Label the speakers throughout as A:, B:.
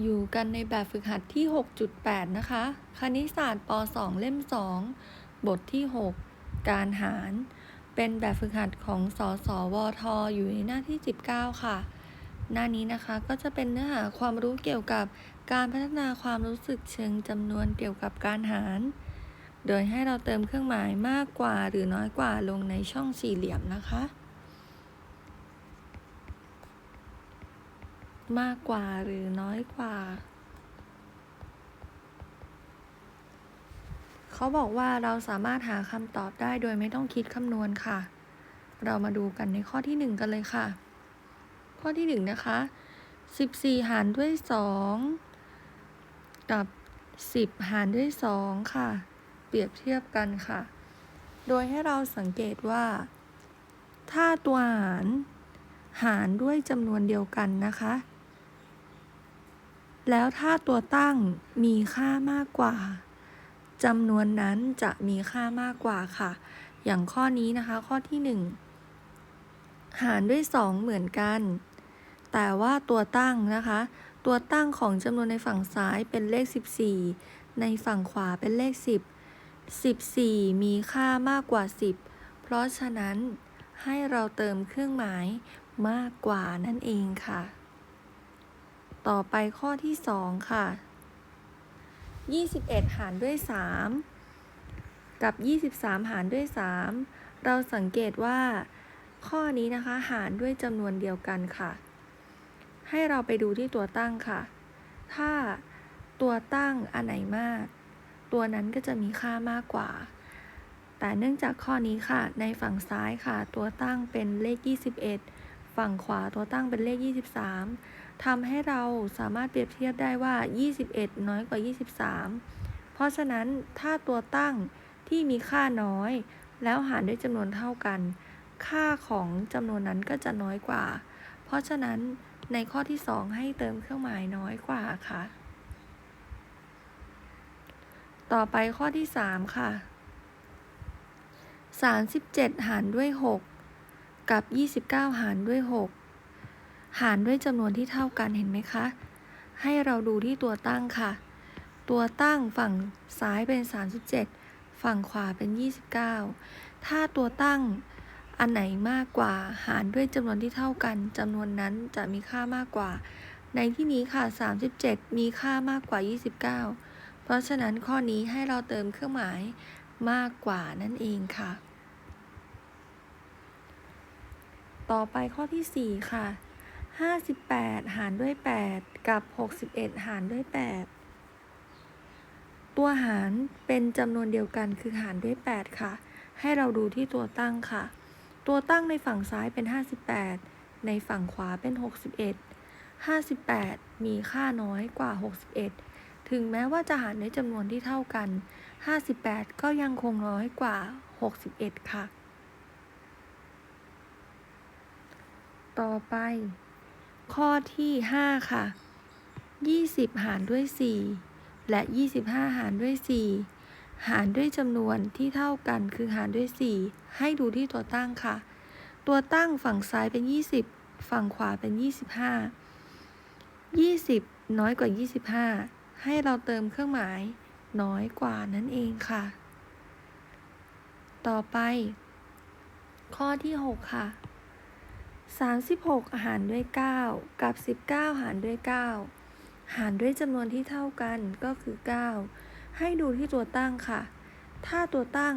A: อยู่กันในแบบฝึกหัดที่ 6.8 นะคะ คณิตศาสตร์ป .2 เล่ม 2 บทที่ 6 การหาร เป็นแบบฝึกหัดของสสวทอยู่ในหน้าที่ 19 ค่ะ หน้านี้นะคะก็จะเป็นเนื้อหาความรู้เกี่ยวกับการพัฒนาความรู้สึกเชิงจำนวนเกี่ยวกับการหาร โดยให้เราเติมเครื่องหมายมากกว่าหรือน้อยกว่าลงในช่องสี่เหลี่ยมนะคะ มากกว่าหรือน้อยกว่า เขาบอกว่าเราสามารถหาคำตอบได้โดยไม่ต้องคิดคำนวณค่ะ เรามาดูกันในข้อที่หนึ่งกันเลยค่ะ ข้อที่หนึ่งนะคะสิบสี่หารด้วยสองกับสิบหารด้วยสองค่ะ เปรียบเทียบกันค่ะ โดยให้เราสังเกตว่า ถ้าตัวหารหารด้วยจำนวนเดียวกันนะคะ แล้วถ้าตัวตั้งมีค่ามากกว่าจำนวนนั้นจะมีค่ามากกว่าค่ะ อย่างข้อนี้นะคะ ข้อที่ 1 หารด้วย 2 เหมือนกัน แต่ว่าตัวตั้งนะคะ ตัวตั้งของจำนวนในฝั่งซ้ายเป็นเลข 14 ในฝั่งขวาเป็นเลข 10 14 มีค่ามากกว่า 10 เพราะฉะนั้นให้เราเติมเครื่องหมายมากกว่านั่นเองค่ะ ต่อไปข้อที่ 2 ค่ะ 21 หารด้วย 3 กับ 23 หารด้วย 3 เราสังเกตว่า ข้อนี้นะคะหารด้วยจำนวนเดียวกันค่ะ ให้เราไปดูที่ตัวตั้งค่ะ ถ้าตัวตั้งอันไหนมาก ตัวนั้นก็จะมีค่ามากกว่า แต่เนื่องจากข้อนี้ค่ะ ในฝั่งซ้ายค่ะ ตัวตั้งเป็นเลข 21 ฝั่งขวาตัวตั้งเป็นเลข 23 ทำให้เราสามารถเปรียบเทียบได้ว่า 21 น้อยกว่า 23 เพราะฉะนั้นถ้าตัวตั้งที่มีค่าน้อย แล้วหารด้วยจำนวนเท่ากัน ค่าของจำนวนนั้นก็จะน้อยกว่า เพราะฉะนั้นในข้อที่ 2 ให้เติมเครื่องหมายน้อยกว่าค่ะ ต่อไปข้อที่ 3 ค่ะ 37 หารด้วย 6 กับ 29 หารด้วย 6 หารด้วยจำนวนที่เท่ากันเห็นไหมคะ ให้เราดูที่ตัวตั้งค่ะ ตัวตั้งฝั่งซ้ายเป็น 37 ฝั่งขวาเป็น 29 ถ้าตัวตั้งอันไหนมากกว่าหารด้วยจำนวนที่เท่ากันจำนวนนั้นจะมีค่ามากกว่า ในที่นี้ค่ะ 37 มีค่ามากกว่า 29 เพราะฉะนั้นข้อนี้ให้เราเติมเครื่องหมายมากกว่านั่นเองค่ะ ต่อไปข้อที่ 4 ค่ะ 58 หารด้วย 8 กับ 61 หารด้วย 8 ตัวหารเป็นจำนวนเดียวกันคือหารด้วย 8 ค่ะ ให้เราดูที่ตัวตั้งค่ะ ตัวตั้งในฝั่งซ้ายเป็น 58 ในฝั่งขวาเป็น 61 58 มีค่าน้อยกว่า 61 ถึงแม้ว่าจะหารในจำนวนที่เท่ากัน 58 ก็ยังคงน้อยกว่า 61 ค่ะ ต่อไป ข้อที่ 5 ค่ะ 20 หารด้วย 4 และ 25 หารด้วย 4 หารด้วยจำนวนที่เท่ากันคือหารด้วย 4 ให้ดูที่ตัวตั้งค่ะ ตัวตั้งฝั่งซ้ายเป็น 20 ฝั่งขวาเป็น 25 20 น้อยกว่า 25 ให้เราเติมเครื่องหมายน้อยกว่านั่นเองค่ะ ต่อไป ข้อที่ 6 ค่ะ 36 หารด้วย 9 กับ 19 หารด้วย 9 หารด้วยจำนวนที่เท่ากันก็คือ 9 ให้ดูที่ตัวตั้งค่ะ ถ้าตัวตั้ง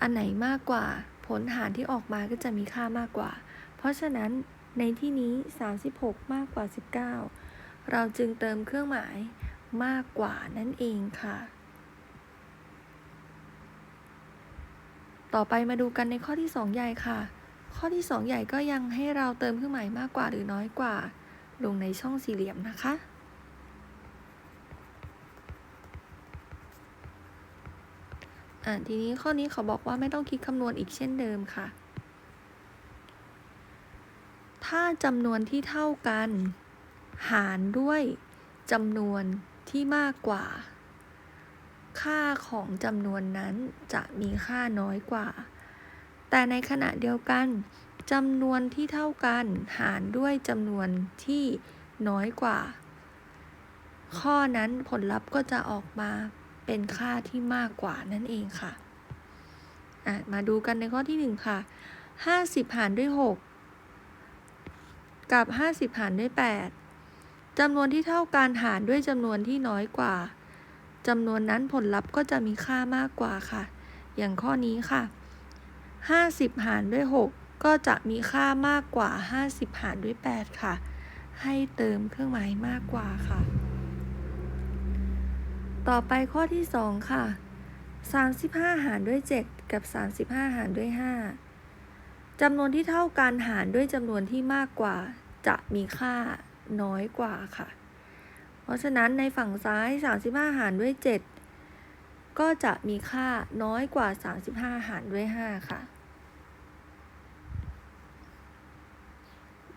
A: อันไหนมากกว่า ผลหารที่ออกมาก็จะมีค่ามากกว่า เพราะฉะนั้นในที่นี้ 36 มากกว่า 19 เราจึงเติมเครื่องหมายมากกว่านั่นเองค่ะ ต่อไปมาดูกันในข้อที่ 2 ใหญ่ค่ะ ข้อที่ 2 ใหญ่ก็ยังให้เราเติมเครื่องหมายมากกว่าหรือน้อยกว่า ลงในช่องสี่เหลี่ยมนะคะ อ่าทีนี้ข้อนี้เขาบอกว่าไม่ต้องคิดคำนวณอีกเช่นเดิมค่ะ ถ้าจำนวนที่เท่ากัน หารด้วยจำนวนที่มากกว่า ค่าของจำนวนนั้นจะมีค่าน้อยกว่า แต่ในขณะเดียวกันจำนวนที่เท่ากันหารด้วยจำนวนที่น้อยกว่า ข้อนั้นผลลัพธ์ก็จะออกมาเป็นค่าที่มากกว่านั่นเองค่ะมาดูกันในข้อที่หนึ่งค่ะห้าสิบหารด้วยหกกับห้าสิบหารด้วยแปดจำนวนที่เท่ากันหารด้วยจำนวนที่น้อยกว่าจำนวนนั้นผลลัพธ์ก็จะมีค่ามากกว่าค่ะ อย่างข้อนี้ค่ะ ห้าสิบหารด้วยหกก็จะมีค่ามากกว่าห้าสิบหารด้วยแปดค่ะ ให้เติมเครื่องหมายมากกว่าค่ะ ต่อไปข้อที่ 2 ค่ะ 35 หารด้วย 7 กับ 35 หารด้วย 5จำนวนที่เท่ากันหารด้วยจำนวนที่มากกว่า จะมีค่าน้อยกว่าค่ะ เพราะฉะนั้นในฝั่งซ้าย 35 หารด้วย 7 ก็จะมีค่าน้อยกว่า 35 หารด้วย 5 ค่ะ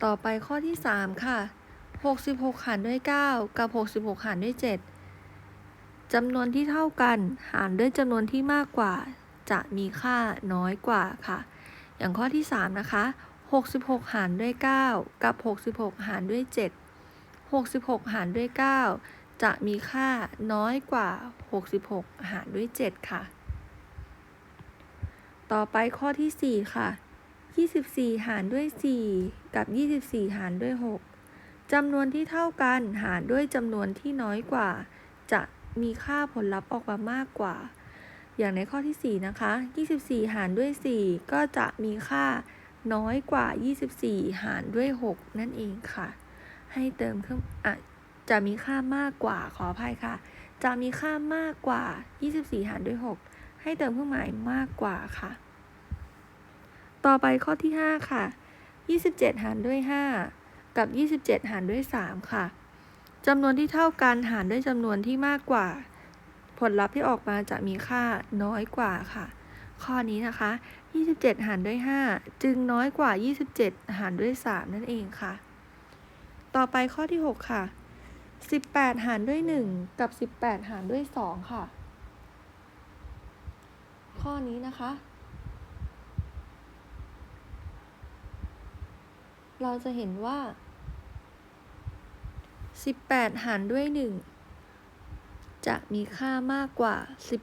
A: ต่อไปข้อที่ 3 ค่ะ 66 หารด้วย 9 กับ 66 หารด้วย 7จำนวนที่เท่ากันหารด้วยจำนวนที่มากกว่า จะมีค่าน้อยกว่าค่ะ อย่างข้อที่ 3 นะคะ 66 หารด้วย 9 กับ 66 หารด้วย 7 66 หารด้วย 9 จะมีค่าน้อยกว่า 66 หารด้วย 7 ค่ะ ต่อไปข้อที่ 4 ค่ะ 24 หารด้วย 4 กับ 24 หารด้วย 6จำนวนที่เท่ากันหารด้วยจำนวนที่น้อยกว่า จะมีค่าผลลัพธ์ออกมามากกว่า อย่างในข้อที่ 4 นะคะ 24 หารด้วย 4 ก็จะมีค่าน้อยกว่า 24 หารด้วย 6 นั่นเองค่ะ ให้เติมเครื่องอะ จะมีค่ามากกว่าขออภัยค่ะ จะมีค่ามากกว่า 24 หารด้วย 6 ให้เติมเครื่องหมายมากกว่าค่ะ ต่อไปข้อที่ 5 ค่ะ 27 หารด้วย 5 กับ 27 หารด้วย 3 ค่ะจำนวนที่เท่ากันหารด้วยจำนวนที่มากกว่า ผลลัพธ์ที่ออกมาจะมีค่าน้อยกว่าค่ะ ข้อนี้นะคะ 27 หารด้วย 5 จึงน้อยกว่า 27 หารด้วย 3 นั่นเองค่ะ ต่อไปข้อที่ 6 ค่ะ 18 หารด้วย 1 กับ 18 หารด้วย 2 ค่ะ ข้อนี้นะคะ เราจะเห็นว่า 18 หารด้วย 1 จะมีค่ามากกว่า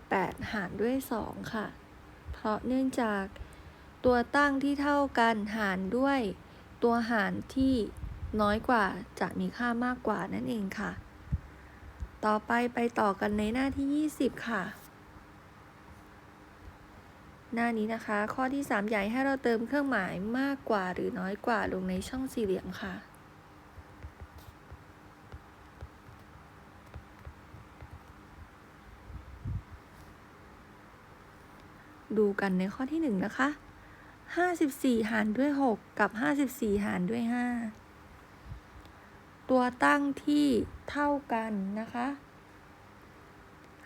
A: 18 หารด้วย 2 ค่ะ เพราะเนื่องจากตัวตั้งที่เท่ากันหารด้วยตัวหารที่ น้อยกว่าจะมีค่ามากกว่านั่นเองค่ะ ต่อไปไปต่อกันในหน้าที่ 20 ค่ะ หน้านี้นะคะ ข้อที่ 3 ใหญ่ให้เราเติมเครื่องหมายมากกว่าหรือน้อยกว่าลงในช่องสี่เหลี่ยมค่ะดูกันในข้อที่ 1 นะคะ 54 หารด้วย 6 กับ 54 หารด้วย 5 ตัวตั้งที่เท่ากันนะคะ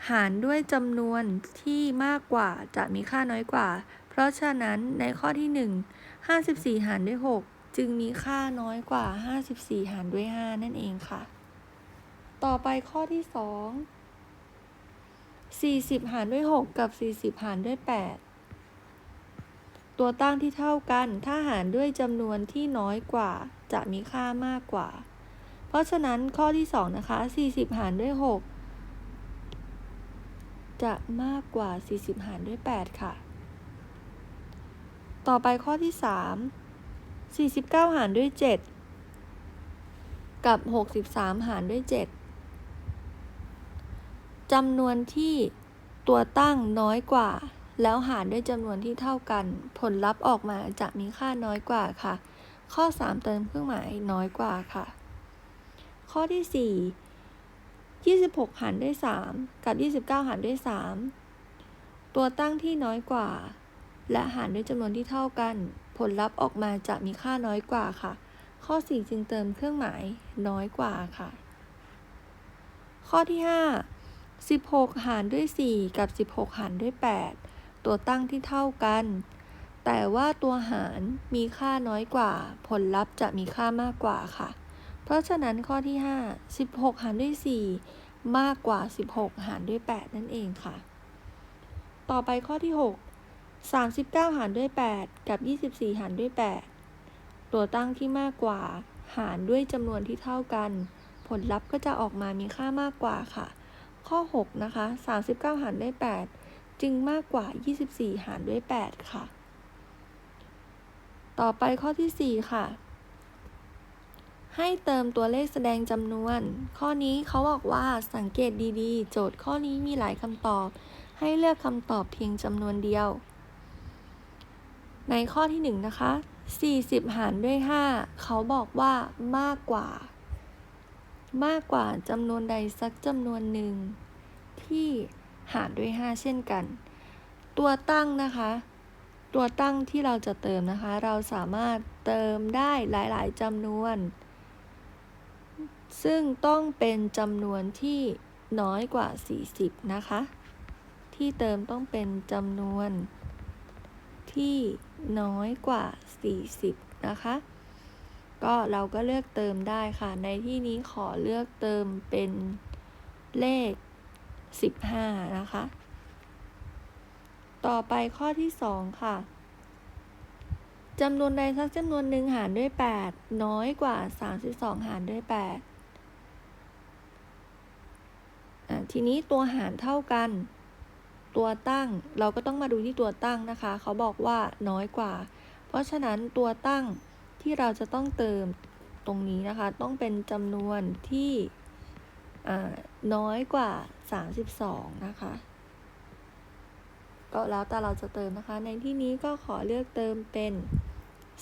A: หารด้วยจำนวนที่มากกว่าจะมีค่าน้อยกว่า เพราะฉะนั้นในข้อที่ 1 54 หารด้วย 6 จึงมีค่าน้อยกว่า 54 หารด้วย 5 นั่นเองค่ะ ต่อไปข้อที่ 2 40 หารด้วย 6 กับ 40 หารด้วย 8 ตัวตั้งที่เท่ากัน ถ้าหารด้วยจำนวนที่น้อยกว่า จะมีค่ามากกว่า ราะฉะนั้นข้อที่ 2 นะคะ 40 หารด้วย 6 จะมากกว่า 40 หารด้วย 8 ค่ะ ต่อไปข้อที่ 3 49 หารด้วย 7 กับ 63 หารด้วย 7จำนวนที่ตัวตั้งน้อยกว่า แล้วหารด้วยจำนวนที่เท่ากัน ผลลัพธ์ออกมาจะมีค่าน้อยกว่าค่ะ ข้อ 3 เติมเครื่องหมายน้อยกว่าค่ะ ข้อที่ 4 26 หารด้วย 3 กับ 29 หารด้วย 3 ตัวตั้งที่น้อยกว่า และหารด้วยจำนวนที่เท่ากัน ผลลัพธ์ออกมาจะมีค่าน้อยกว่าค่ะ ข้อ 4 จึงเติมเครื่องหมายน้อยกว่าค่ะ ข้อที่ 5 16 หารด้วย 4 กับ 16 หารด้วย 8 ตัวตั้งที่เท่ากันแต่ว่าตัวหารมีค่าน้อยกว่า ผลลัพธ์จะมีค่ามากกว่าค่ะ เพราะฉะนั้นข้อที่ 5 16 หารด้วย 4 มากกว่า 16 หารด้วย 8 นั่นเองค่ะ ต่อไปข้อที่ 6 39 หารด้วย 8 กับ 24 หารด้วย 8 ตัวตั้งที่มากกว่า หารด้วยจำนวนที่เท่ากัน ผลลัพธ์ก็จะออกมามีค่ามากกว่าค่ะ ข้อ 6 นะคะ 39 หารด้วย 8 จึงมากกว่า 24 หารด้วย 8 ค่ะ ต่อไปข้อที่ 4 ค่ะ ให้เติมตัวเลขแสดงจำนวน ข้อนี้เขาบอกว่าสังเกตดีๆ โจทย์ข้อนี้มีหลายคำตอบ ให้เลือกคำตอบเพียงจำนวนเดียว ในข้อที่ 1 นะคะ 40 หารด้วย 5 เขาบอกว่ามากกว่า มากกว่าจำนวนใดสักจำนวนหนึ่ง ที่หารด้วย 5 เช่นกัน ตัวตั้งนะคะ ตัวตั้งที่เราจะเติมนะคะ เราสามารถเติมได้หลาย ๆจำนวน ซึ่งต้องเป็นจำนวนที่น้อยกว่า 40 นะคะ ที่เติมต้องเป็นจำนวนที่น้อยกว่า 40 นะคะ ก็เราก็เลือกเติมได้ค่ะ ในที่นี้ขอเลือกเติมเป็นเลข 15 นะคะ ต่อไปข้อที่ 2 ค่ะ จำนวนใดสักจำนวนหนึ่งหารด้วย 8 น้อยกว่า 32 หารด้วย8อะทีนี้ตัวหารเท่ากัน ตัวตั้งเราก็ต้องมาดูที่ตัวตั้งนะคะ เขาบอกว่าน้อยกว่า เพราะฉะนั้นตัวตั้งที่เราจะต้องเติมตรงนี้นะคะ ต้องเป็นจำนวนที่อ่าน้อยกว่า 32 นะคะ ก็แล้วแต่เราจะเติมนะคะ ในที่นี้ก็ขอเลือกเติมเป็น 16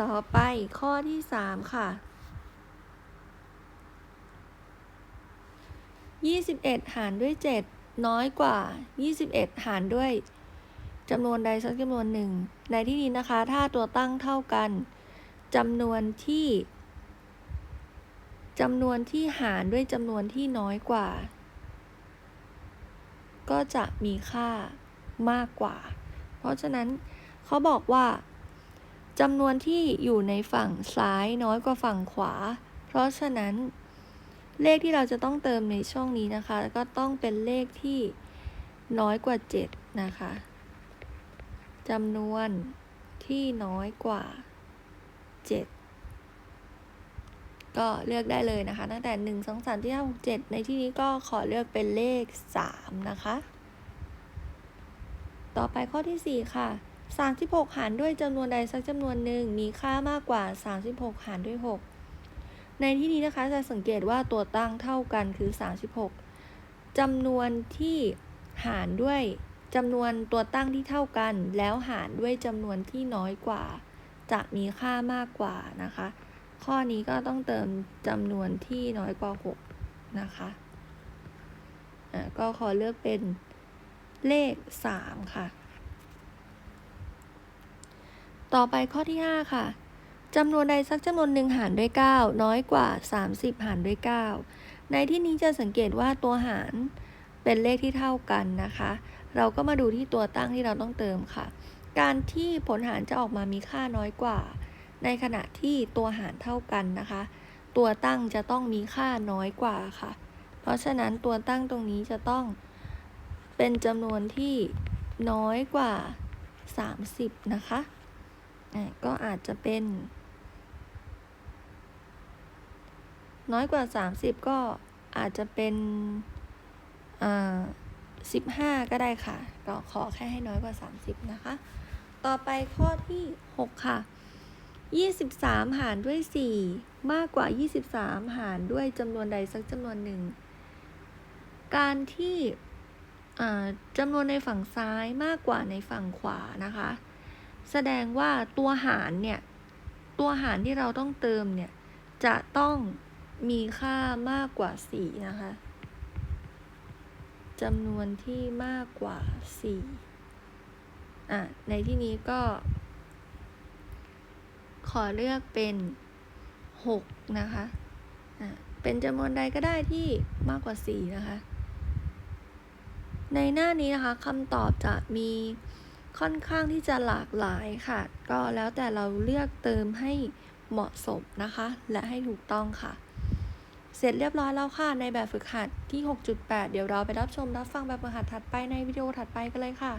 A: ต่อไปข้อที่3ค่ะ21หารด้วย7น้อยกว่า21หารด้วยจำนวนใดสักจำนวนหนึ่ง ในที่นี้นะคะ ถ้าตัวตั้งเท่ากันจำนวนที่จำนวนที่หารด้วยจำนวนที่น้อยกว่า ก็จะมีค่ามากกว่า ราะฉะนั้นเขาบอกว่าจำนวนที่อยู่ในฝั่งซ้ายน้อยกว่าฝั่งขวา เพราะฉะนั้น เลขที่เราจะต้องเติมในช่องนี้นะคะ ก็ต้องเป็นเลขที่น้อยกว่า 7 นะคะจำนวนที่น้อยกว่า 7 ก็เลือกได้เลยนะคะ ตั้งแต่ 1 2 3ที่5 6 7 ในที่นี้ก็ขอเลือกเป็นเลข 3 นะคะ ต่อไปข้อที่ 4 ค่ะ 36 หารด้วยจำนวนใดสักจำนวนหนึ่งมีค่ามากกว่า 36 หารด้วย 6 ในที่นี้นะคะจะสังเกตว่าตัวตั้งเท่ากันคือ 36จำนวนที่หารด้วยจำนวนตัวตั้งที่เท่ากัน แล้วหารด้วยจำนวนที่น้อยกว่า จะมีค่ามากกว่านะคะ ข้อนี้ก็ต้องเติมจำนวนที่น้อยกว่า 6 นะคะอะก็ขอเลือกเป็น เลข 3 ค่ะ ต่อไปข้อที่ 5 ค่ะจำนวนใดสักจำนวนหนึ่งหารด้วย 9 น้อยกว่า 30 หารด้วย 9 ในที่นี้จะสังเกตว่าตัวหารเป็นเลขที่เท่ากันนะคะ เราก็มาดูที่ตัวตั้งที่เราต้องเติมค่ะ การที่ผลหารจะออกมามีค่าน้อยกว่า ในขณะที่ตัวหารเท่ากันนะคะ ตัวตั้งจะต้องมีค่าน้อยกว่าค่ะ เพราะฉะนั้นตัวตั้งตรงนี้จะต้อง เป็นจำนวนที่น้อยกว่า 30 นะคะอะก็อาจจะเป็น น้อยกว่า 30 ก็อาจจะเป็นอ่า15ก็ได้ค่ะ ก็ขอแค่ให้น้อยกว่า 30 นะคะ ต่อไปข้อที่ 6 ค่ะ 23 หารด้วย 4 มากกว่า 23 หารด้วยจำนวนใดสักจำนวนหนึ่ง การที่ จำนวนในฝั่งซ้ายมากกว่าในฝั่งขวานะคะ แสดงว่าตัวหารเนี่ย ตัวหารที่เราต้องเติมเนี่ย จะต้องมีค่ามากกว่า 4 นะคะจำนวนที่มากกว่า 4 อะ ในที่นี้ก็ ขอเลือกเป็น 6 นะคะ อะ เป็นจำนวนใดก็ได้ที่มากกว่า 4 นะคะ ในหน้านี้นะคะคำตอบจะมีค่อนข้างที่จะหลากหลายค่ะ ก็แล้วแต่เราเลือกเติมให้เหมาะสมนะคะ และให้ถูกต้องค่ะ เสร็จเรียบร้อยแล้วค่ะ ในแบบฝึกหัดที่ 6.8 เดี๋ยวเราไปรับชมรับฟังแบบฝึกหัดถัดไปในวิดีโอถัดไปกันเลยค่ะ